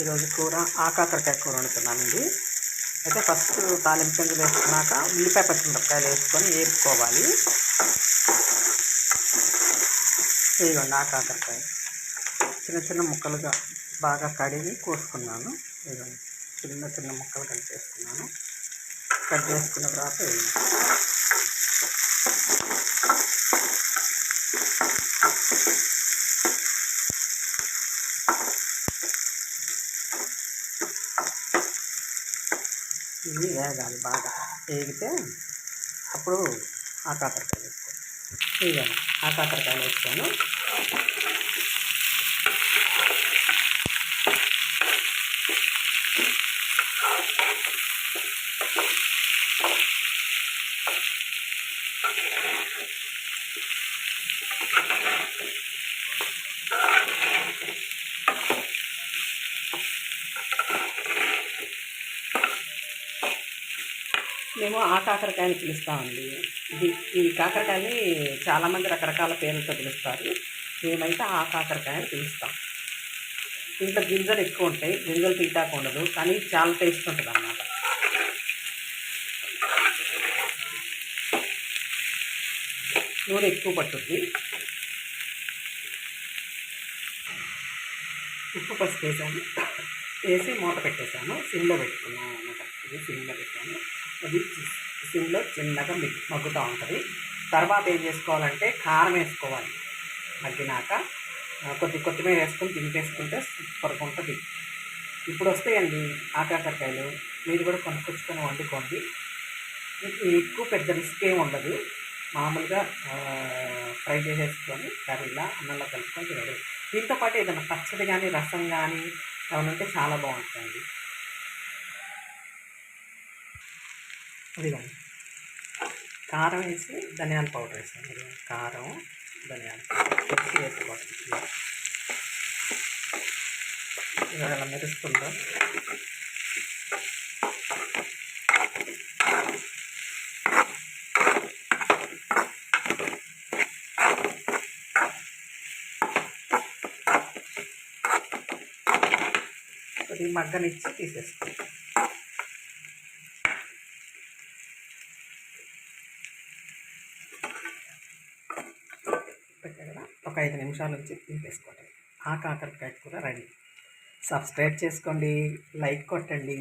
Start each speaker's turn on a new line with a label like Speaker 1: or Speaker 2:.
Speaker 1: ఈరోజు కూర ఆకాకరకాయ కూర వండుతున్నానండి. అయితే ఫస్ట్ తాలింపు గింజలు వేసుకున్నాక ఉల్లిపాయ పచ్చిమిరపకాయలు వేసుకొని వేపుకోవాలి ఇదిగోండి ఆకాకరకాయ. చిన్న చిన్న ముక్కలుగా బాగా కడిగి కోసుకున్నాను. ఇదిగోండి చిన్న చిన్న ముక్కలు కట్ చేసుకున్నాను. కట్ చేసుకున్న తర్వాత ఇవి వేగాలి బాగా. వేగితే అప్పుడు ఆ కాకరకాయలు వేసుకోవాలి. ఇవ్వండి ఆ కాకరకాయలు వేస్తాను మేము ఆ కాకరకాయని పిలుస్తామండి ఇది ఈ కాకరకాయని చాలామంది రకరకాల పేర్లతో పిలుస్తారు. మేమైతే ఆ కాకరకాయని పిలుస్తాం. దీంట్లో గింజలు ఎక్కువ ఉంటాయి. గింజలు తీటాకు ఉండదు. కానీ చాలా టేస్ట్ ఉంటుంది అన్నమాట. నూనె ఎక్కువ పట్టుద్ది. ఉప్పు పసుపు వేసాను. వేసి మూత పెట్టేశాను. సిమ్లో పెట్టుకున్నాను అన్నమాట. ఇది సిమ్లో పెట్టాను. అది సిమ్లో చిన్నగా మిగ్ మగ్గుతూ ఉంటుంది. తర్వాత ఏం చేసుకోవాలంటే కారం వేసుకోవాలి. మగ్గినాక కొద్ది కొత్తిమీర వేసుకొని దింపేసుకుంటే సూపర్గా ఉంటుంది. ఇప్పుడు వస్తాయండి ఆకాకరకాయలు. మీరు కూడా కొనుక్కొచ్చుకొని వండుకోండి. ఎక్కువ పెద్ద రిస్క్ ఏమి ఉండదు. మామూలుగా ఫ్రై చేసేసుకొని కర్రీలా అన్నంలో కలుపుకొని తినదు దీంతో పాటు ఏదైనా పచ్చడి కానీ రసం కానీ ఏమైనా ఉంటే చాలా బాగుంటుంది ఇదిగోండి కారం వేసి ధనియాల పౌడర్ వేసాను. ఇదిగోండి కారం ధనియాల పౌడర్ వేసుకోవాలి ఇవాళ ఎలా మెరుస్తుందో. కొద్దిగా మగ్గనిచ్చి తీసేసుకోండి. ఒక ఐదు నిమిషాలు వచ్చి తీసేసుకోండి. ఆ కాకరకాయ కూర రెడీ. సబ్స్క్రైబ్ చేసుకోండి లైక్ కొట్టండి.